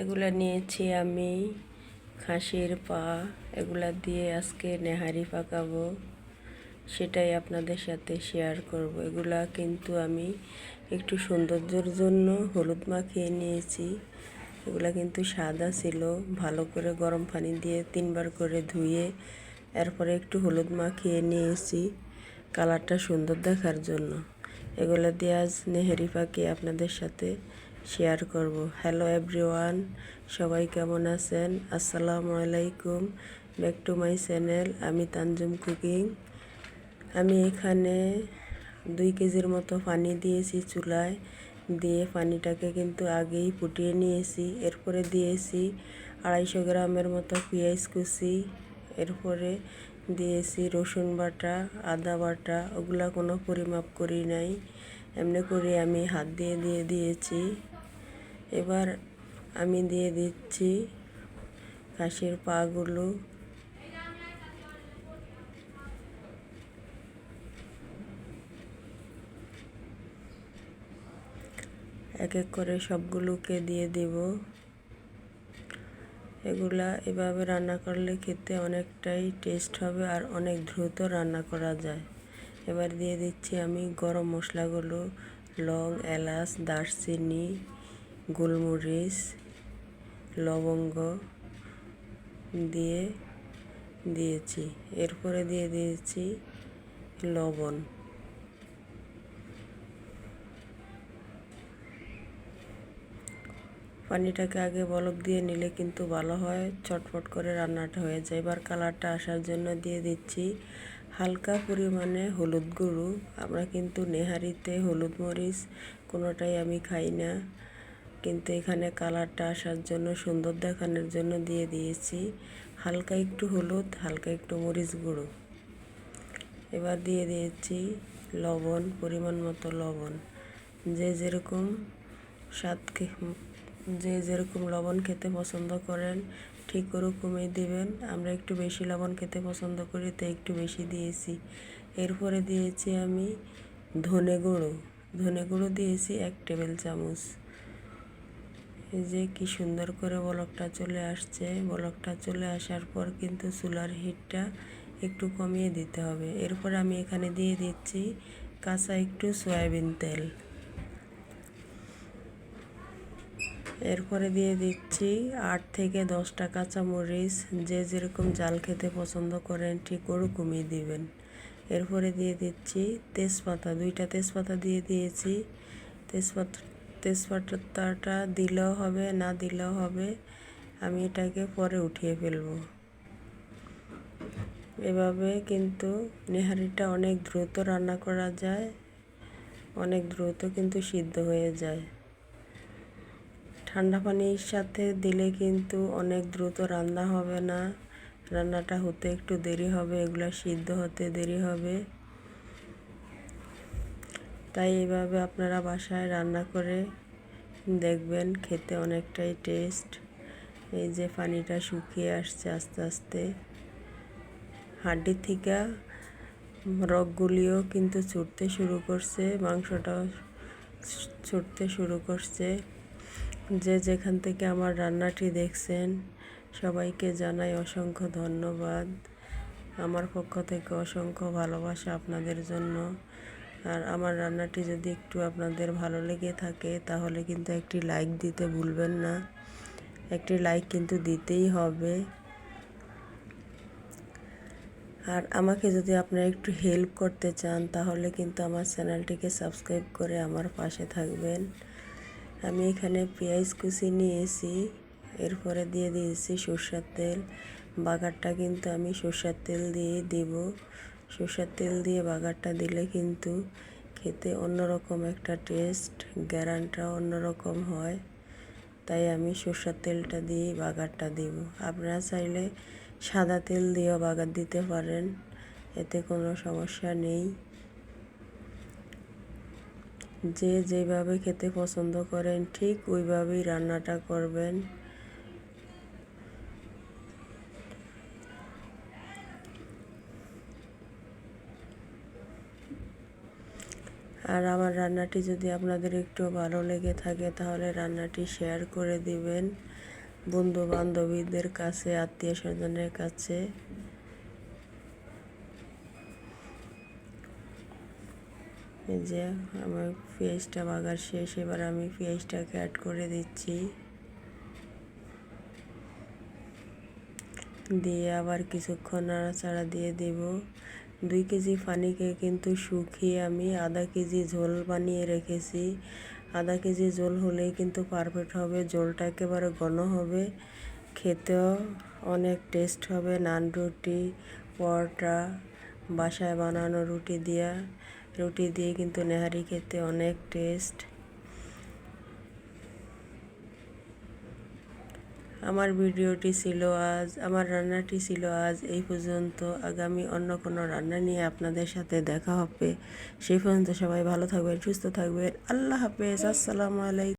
এগুলা নিয়েছি আমি, খাসির পা, এগুলা দিয়ে আজকে নেহারি পাকাবো। সেটাই আপনাদের সাথে শেয়ার করব। এগুলা কিন্তু আমি একটু সৌন্দর্যের জন্য হলুদ মাখিয়ে নিয়েছি। এগুলা কিন্তু সাদা ছিল। ভালো করে গরম পানি দিয়ে তিনবার করে ধুয়ে এরপরে একটু হলুদ মাখিয়ে নিয়েছি। কালারটা সুন্দর দেখার জন্য। এগুলো দিয়ে আজ নেহেরি পাখি আপনাদের সাথে শেয়ার করব। হ্যালো এভরিওয়ান সবাই কেমন আছেন? আসসালামু আলাইকুম। ব্যাক টু মাই চ্যানেল আমি তানজুম কুকিং। আমি এখানে দুই কেজির মতো পানি দিয়েছি চুলায়। দিয়ে পানিটাকে কিন্তু আগেই ফুটিয়ে নিয়েছি। এরপরে দিয়েছি আড়াইশো গ্রামের মতো পেঁয়াজ কুচি। এরপরে দিয়েছি রসুন বাটা, আদা বাটা, ওগুলা কোনো পরিমাপ করি নাই। এমনি করে আমি হাত দিয়ে দিয়ে দিয়েছি। এবার আমি দিয়ে দিচ্ছি খাসির পাগুলো। এক এক করে সবগুলোকে দিয়ে দেব। এগুলা এভাবে রান্না করলে খেতে অনেকটাই টেস্ট হবে আর অনেক দ্রুত রান্না করা যায়। এবার দিয়ে দিচ্ছি আমি গরম মশলাগুলো, লং, এলাচ, দারচিনি গোলমরিচ, লবঙ্গ দিয়ে দিয়েছি। এরপরে দিয়ে দিয়েছি লবণ। পানিটাকে আগে বলক দিয়ে নিলে কিন্তু ভালো হয়, চটপট করে রান্নাটা হয়ে যায়। এবার কালারটা আসার জন্য দিয়ে দিচ্ছি হালকা পরিমাণে হলুদ গুঁড়ো। আমরা কিন্তু নেহারিতে হলুদ মরিচ কোনোটাই আমি খাই না। কিন্তু এখানে কালারটা আসার জন্য, সুন্দর দেখানোর জন্য দিয়ে দিয়েছি। হালকা একটু হলুদ, হালকা একটু মরিচ গুঁড়ো। এবার দিয়ে দিয়েছি লবণ, পরিমাণ মতো লবণ। যে যেরকম স্বাদ যে যেরকম লবণ খেতে পছন্দ করেন, ঠিক ওরকমই দিবেন। আমরা একটু বেশি লবণ খেতে পছন্দ করি তাই একটু বেশি দিয়েছি। এরপরে দিয়েছি আমি ধনে গুঁড়ো। ধনে গুঁড়ো দিয়েছি এক টেবিল চামচ। যে কি সুন্দর করে বলকটা চলে আসছে। বলকটা চলে আসার পর কিন্তু চুলার হিটটা একটু কমিয়ে দিতে হবে। এরপর আমি এখানে দিয়ে দিচ্ছি কাঁচা একটু সয়াবিন তেল। এরপরে দিয়ে দিচ্ছি আট থেকে দশটা কাঁচামরিচ। যে যেরকম জাল খেতে পছন্দ করেন ঠিক ওরকমই দিবেন। এরপরে দিয়ে দিচ্ছি তেজপাতা। দুইটা তেজপাতা দিয়ে দিয়েছি। তেজপাতা তেজপাতাটা দিলেও হবে, না দিলেও হবে, আমি এটাকে পরে উঠিয়ে ফেলব। এভাবে কিন্তু নেহারিটা অনেক দ্রুত রান্না করা যায়, অনেক দ্রুত কিন্তু সিদ্ধ হয়ে যায়। ঠান্ডা পানির সাথে দিলে কিন্তু অনেক দ্রুত রান্না হবে না, রান্নাটা হতে একটু দেরি হবে, এগুলা সিদ্ধ হতে দেরি হবে। তাই এইভাবে আপনারা বাসায় রান্না করে দেখবেন, খেতে অনেকটাই টেস্ট এই যে পানিটা শুকিয়ে আসছে আস্তে আস্তে। হাড্ডি থেকে রগগুলিও কিন্তু ছুটতে শুরু করছে, মাংসটাও ছুটতে শুরু করছে। যে যেখান থেকে আমার রান্নাটি দেখছেন, সবাইকে জানাই অসংখ্য ধন্যবাদ। আমার পক্ষ থেকে অসংখ্য ভালোবাসা আপনাদের জন্য। আর আমার রান্নাটি যদি একটু আপনাদের ভালো লেগে থাকে, তাহলে কিন্তু একটি লাইক দিতে ভুলবেন না। একটি লাইক কিন্তু দিতেই হবে। আর আমাকে যদি আপনারা একটু হেল্প করতে চান, তাহলে কিন্তু আমার চ্যানেলটিকে সাবস্ক্রাইব করে আমার পাশে থাকবেন। আমি এখানে পেঁয়াজ কুচি নিয়েছি, এরপরে দিয়ে দিয়েছি সর্ষের তেল। বাগারটা কিন্তু আমি সর্ষের তেল দিয়েই দিব। সর্ষের তেল দিয়ে বাগারটা দিলে কিন্তু খেতে অন্যরকম একটা টেস্ট, গ্যারানটা অন্যরকম হয়। তাই আমি সর্ষের তেলটা দিয়েই বাগারটা দিব। আপনারা চাইলে সাদা তেল দিয়েও বাগার দিতে পারেন, এতে কোনো সমস্যা নেই। যে যেভাবে খেতে পছন্দ করেন, ঠিক ওইভাবেই রান্নাটা করবেন। আর আমার রান্নাটি যদি আপনাদের একটু ভালো লেগে থাকে, তাহলে রান্নাটি শেয়ার করে দিবেন বন্ধু বান্ধবীদের কাছে আত্মীয় স্বজনের কাছে। এই যে আমার পেঁয়াজটা বাগার শেষ, এবার আমি পেঁয়াজটাকে অ্যাড করে দিচ্ছি। দিয়ে আবার কিছুক্ষণ নাড়াচাড়া দিয়ে দেব। দুই কেজি পানিকে কিন্তু শুকিয়ে আমি আধা কেজি ঝোল বানিয়ে রেখেছি। আধা কেজি ঝোল হলেই কিন্তু পারফেক্ট হবে, ঝোলটা একেবারে ঘন হবে। খেতেও অনেক টেস্ট হবে, নান রুটি, পরোটা, বাসায় বানানো রুটি দিয়া। রুটি দিয়ে কিন্তু নেহারি খেতে অনেক টেস্ট। আমার ভিডিওটি ছিল আজ, আমার রান্নাটি ছিল আজ এই পর্যন্ত। আগামী অন্য কোনো রান্না নিয়ে আপনাদের সাথে দেখা হবে। সেই পর্যন্ত সবাই ভালো থাকবেন, সুস্থ থাকবেন। আল্লাহ হাফেজ, আসসালামু আলাইকুম।